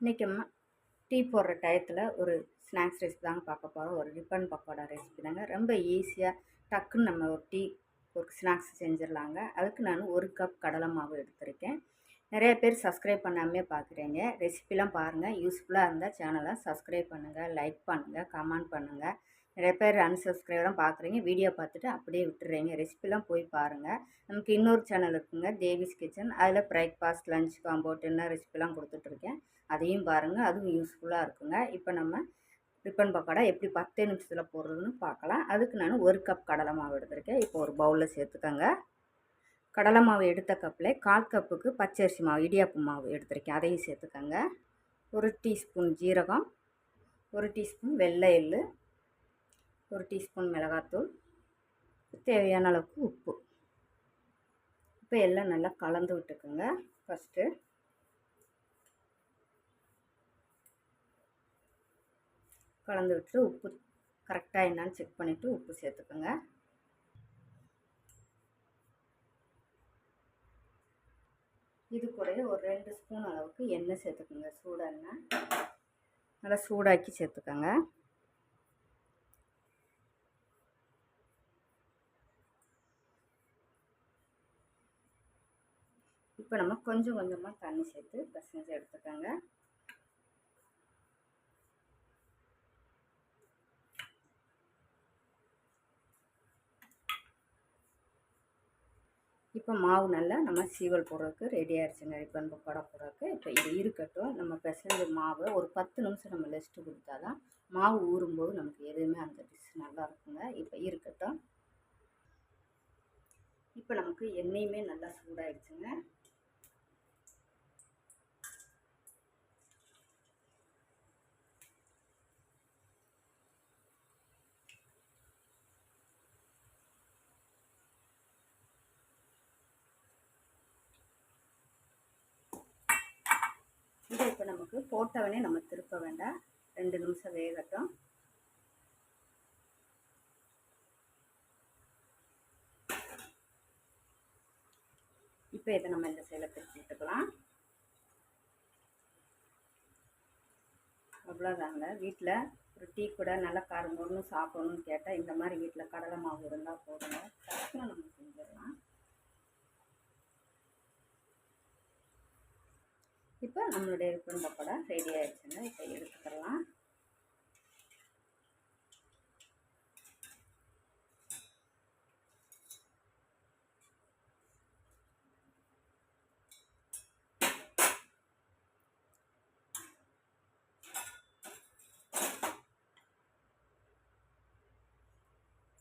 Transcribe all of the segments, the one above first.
இன்றைக்கி நம்ம டீ போடுற டயத்தில் ஒரு ஸ்நாக்ஸ் ரெசிபி தாங்க பார்க்க போகிறோம் ஒரு ரிப்பன் பக்கோடா ரெசிபி தாங்க. ரொம்ப ஈஸியாக டக்குன்னு நம்ம ஒரு டீ ஒரு ஸ்நாக்ஸ் செஞ்சிடலாங்க. அதுக்கு நான் ஒரு கப் கடலை மாவு எடுத்திருக்கேன். நிறைய பேர் சப்ஸ்கிரைப் பண்ணாமே பார்க்குறீங்க. ரெசிபிலாம் பாருங்கள் யூஸ்ஃபுல்லாக இருந்தால் சேனலை சப்ஸ்கிரைப் பண்ணுங்கள் லைக் பண்ணுங்கள் கமெண்ட் பண்ணுங்கள் நிறைய பேர் அன்சப்ஸ்கிரைபெலாம் பார்க்குறீங்க வீடியோ பார்த்துட்டு அப்படியே விட்டுறீங்க. ரெசிபிலாம் போய் பாருங்கள் நமக்கு இன்னொரு சேனல் இருக்குங்க. தேவிஸ் கிச்சன். அதில் பிரேக்ஃபாஸ்ட் லஞ்ச் காம்போ டின்னர் ரெசிபிலாம் கொடுத்துட்ருக்கேன் அதையும் பாருங்கள் அதுவும் யூஸ்ஃபுல்லாக இருக்குங்க. இப்போ நம்ம ரிப்பன் பக்கோடா எப்படி பத்து நிமிஷத்தில் போடுறதுன்னு பார்க்கலாம் அதுக்கு நான் ஒரு கப் கடலை மாவு எடுத்திருக்கேன். இப்போ ஒரு பவுலில் சேர்த்துக்கோங்க. கடலை மாவு எடுத்த கப்பில் கால் கப்புக்கு பச்சரிசி மாவு இடியாப்பு மாவு எடுத்திருக்கேன். அதையும் சேர்த்துக்கோங்க. ஒரு டீஸ்பூன் ஜீரகம். ஒரு டீஸ்பூன் வெள்ளை எள்ளு. ஒரு டீஸ்பூன் மிளகாத்தூள் தேவையான அளவுக்கு உப்பு. இப்போ எல்லாம் நல்லா கலந்து விட்டுக்குங்க ஃபஸ்ட்டு கலந்து விட்டு உப்பு கரெக்டாக என்னான்னு செக் பண்ணிவிட்டு உப்பு சேர்த்துக்கோங்க. இது கூட ஒரு ரெண்டு ஸ்பூன் அளவுக்கு எண்ணெய் சேர்த்துக்கோங்க சூடெண்ணெய். நல்லா சூடாக்கி சேர்த்துக்கோங்க. இப்போ நம்ம கொஞ்சம் கொஞ்சமாக தண்ணி சேர்த்து பசஞ்சு எடுத்துக்கோங்க. இப்போ மாவு நல்லா நம்ம சீவல் போடுறதுக்கு ரெடி ஆகிடுச்சுங்க ரிப்பன் பக்கோடா போடுறதுக்கு. இப்போ இது இருக்கட்டும். நம்ம பிசைஞ்ச மாவை ஒரு பத்து நிமிஷம் நம்ம ரெஸ்ட்டு கொடுத்தா தான் மாவு ஊறும்போது நமக்கு எதுவுமே அந்த டிஷ் நல்லா இருக்குங்க. இப்போ இருக்கட்டும். இப்போ நமக்கு எண்ணெயுமே நல்லா சூடாகிடுச்சுங்க இதை இப்போ நமக்கு போட்டவனே நம்ம திருப்ப வேண்டாம். ரெண்டு நிமிஷம் வேகட்டும். இப்போ இதை நம்ம இந்த சைடில் திருப்பி விட்டுக்கலாம் அவ்வளோதாங்க வீட்டில் ஒரு டீ கூட நல்லா கரும்புன்னு சாப்பிடணும்னு கேட்டால் இந்த மாதிரி வீட்டில் கடலை மாவு இருந்தால் போதுங்க. டக்குன்னு நம்ம செஞ்சிடலாம். இப்போ நம்மளுடைய ரிப்பன் பக்கோடா ரெடி ஆயிடுச்சுங்க. இப்போ எடுத்துக்கலாம்.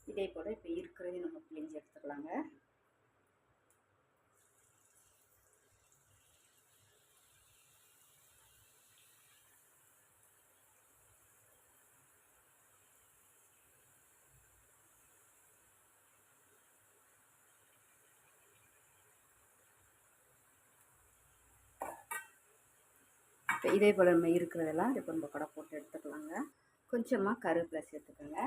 இதே போல் இப்போ இருக்கிறது நம்ம பிழிஞ்சு எடுத்துக்கலாங்க இப்போ இதே போல் நம்ம இருக்கிறதெல்லாம் ரிப்பன் பக்கோடா போட்டு எடுத்துக்கலாங்க. கொஞ்சமாக கருவேப்பிலை சேர்த்துக்கோங்க.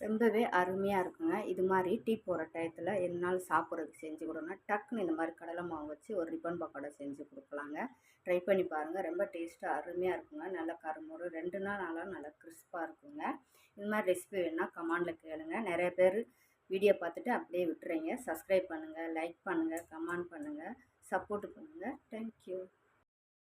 ரொம்பவே அருமையாக இருக்குங்க. இது மாதிரி டீ போகிற டயத்தில் என்னால் சாப்பிட்றதுக்கு செஞ்சு கொடுங்க டக்குன்னு இந்த மாதிரி கடலை மாவு வச்சு ஒரு ரிப்பன் பக்கோடா செஞ்சு கொடுக்கலாங்க. ட்ரை பண்ணி பாருங்கள் ரொம்ப டேஸ்ட்டாக அருமையாக இருக்குங்க. நல்லா கருமுறு. ரெண்டு நாள் நாளாக நல்லா கிறிஸ்பாக இருக்குங்க. இந்த மாதிரி ரெசிபி வேணால் கமெண்டில் கேளுங்க. நிறைய பேர் வீடியோ பார்த்துட்டு அப்படியே விட்டுறீங்க. சப்ஸ்கிரைப் பண்ணுங்கள் லைக் பண்ணுங்கள் கமெண்ட் பண்ணுங்கள் சப்போர்ட் பண்ணுங்கள் தேங்க்யூ